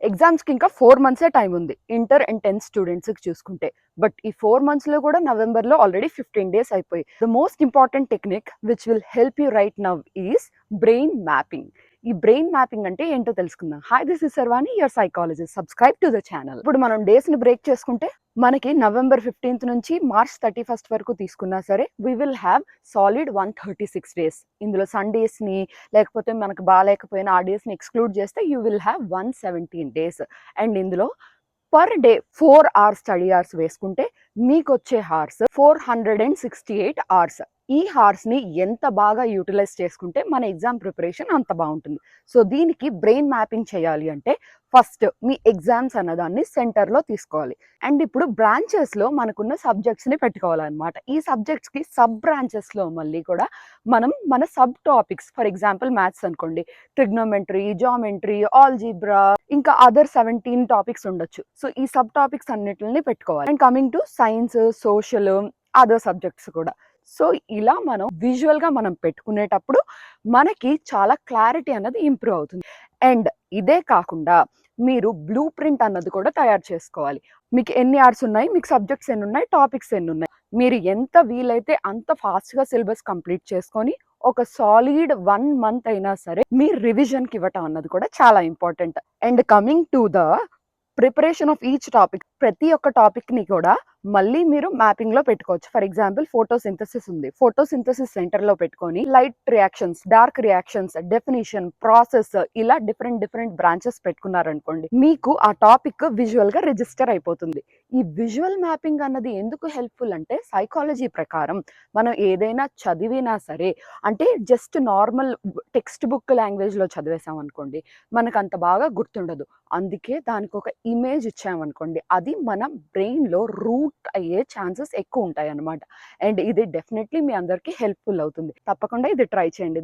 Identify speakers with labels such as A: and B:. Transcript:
A: ఎగ్జామ్స్కి ఇంకా ఫోర్ మంత్సే టైం ఉంది ఇంటర్ అండ్ టెన్త్ స్టూడెంట్స్కి చూసుకుంటే. బట్ ఈ ఫోర్ మంత్స్లో కూడా నవంబర్లో ఆల్రెడీ ఫిఫ్టీన్ డేస్ అయిపోయి. The most important technique which will help you right now is brain mapping ఈ బ్రెయిన్ మ్యాపింగ్ అంటే ఏంటో తెలుసుకుందాం. Hi this is Sarvani your psychologist subscribe to the channel ఇప్పుడు మనం డేస్ని బ్రేక్ చేసుకుంటే మనకి నవంబర్ ఫిఫ్టీన్త్ నుంచి మార్చ్ థర్టీ ఫస్ట్ వరకు తీసుకున్నా సరే we will have solid one thirty six days ఇందులో సండేస్ని లేకపోతే మనకు బాగాలేకపోయినా ఆ డేస్ని ఎక్స్క్లూడ్ చేస్తే you will have one seventeen days and ఇందులో per day four hours study hours వేసుకుంటే మీకు వచ్చే hours four hundred and sixty eight hours ఈ హార్స్ని ఎంత బాగా యూటిలైజ్ చేసుకుంటే మన ఎగ్జామ్ ప్రిపరేషన్ అంత బాగుంటుంది. సో దీనికి బ్రెయిన్ మ్యాపింగ్ చేయాలి అంటే ఫస్ట్ మీ ఎగ్జామ్స్ అన్నదాన్ని సెంటర్లో తీసుకోవాలి. అండ్ ఇప్పుడు బ్రాంచెస్లో మనకున్న సబ్జెక్ట్స్ని పెట్టుకోవాలన్నమాట. ఈ సబ్జెక్ట్స్కి సబ్ బ్రాంచెస్లో మళ్ళీ కూడా మనం మన sub topics for example maths అనుకోండి ట్రిగ్నోమెంట్రీ జామెంట్రీ ఆల్జీబ్రా ఇంకా అదర్ సెవెంటీన్ టాపిక్స్ ఉండొచ్చు. సో ఈ సబ్ టాపిక్స్ అన్నిటిని పెట్టుకోవాలి. And coming to science social other subjects కూడా. సో ఇలా మనం విజువల్గా మనం పెట్టుకునేటప్పుడు మనకి చాలా క్లారిటీ అన్నది ఇంప్రూవ్ అవుతుంది. అండ్ ఇదే కాకుండా మీరు బ్లూ ప్రింట్ అన్నది కూడా తయారు చేసుకోవాలి. మీకు ఎన్ని అవర్స్ ఉన్నాయి? మీకు సబ్జెక్ట్స్ ఎన్ని ఉన్నాయి? టాపిక్స్ ఎన్ని ఉన్నాయి? మీరు ఎంత వీలైతే అంత ఫాస్ట్గా సిలబస్ కంప్లీట్ చేసుకొని ఒక సాలిడ్ వన్ మంత్ అయినా సరే మీ రివిజన్కి ఇవ్వటం అన్నది కూడా చాలా important and coming to the preparation of each topic ప్రతి ఒక్క టాపిక్ని కూడా మళ్ళీ మీరు మ్యాపింగ్లో పెట్టుకోవచ్చు. ఫర్ ఎగ్జాంపుల్ ఫోటోసింథసిస్ ఉంది. ఫోటోసింథసిస్ సెంటర్లో పెట్టుకొని light reactions dark reactions definition process ఇలా డిఫరెంట్ డిఫరెంట్ బ్రాంచెస్ పెట్టుకున్నారనుకోండి మీకు ఆ టాపిక్ విజువల్గా రిజిస్టర్ అయిపోతుంది. ఈ విజువల్ మ్యాపింగ్ అన్నది ఎందుకు హెల్ప్ఫుల్ అంటే సైకాలజీ ప్రకారం మనం ఏదైనా చదివినా సరే అంటే జస్ట్ నార్మల్ టెక్స్ట్ బుక్ లాంగ్వేజ్లో చదివేసాం అనుకోండి మనకు అంత బాగా గుర్తుండదు. అందుకే దానికి ఒక ఇమేజ్ ఇచ్చామనుకోండి అది మన బ్రెయిన్లో రూట్ అయ్యే ఛాన్సెస్ ఎక్కువ ఉంటాయి అనమాట అండ్ ఇది డెఫినెట్లీ మీ అందరికీ హెల్ప్ఫుల్ అవుతుంది. తప్పకుండా ఇది ట్రై చేయండి.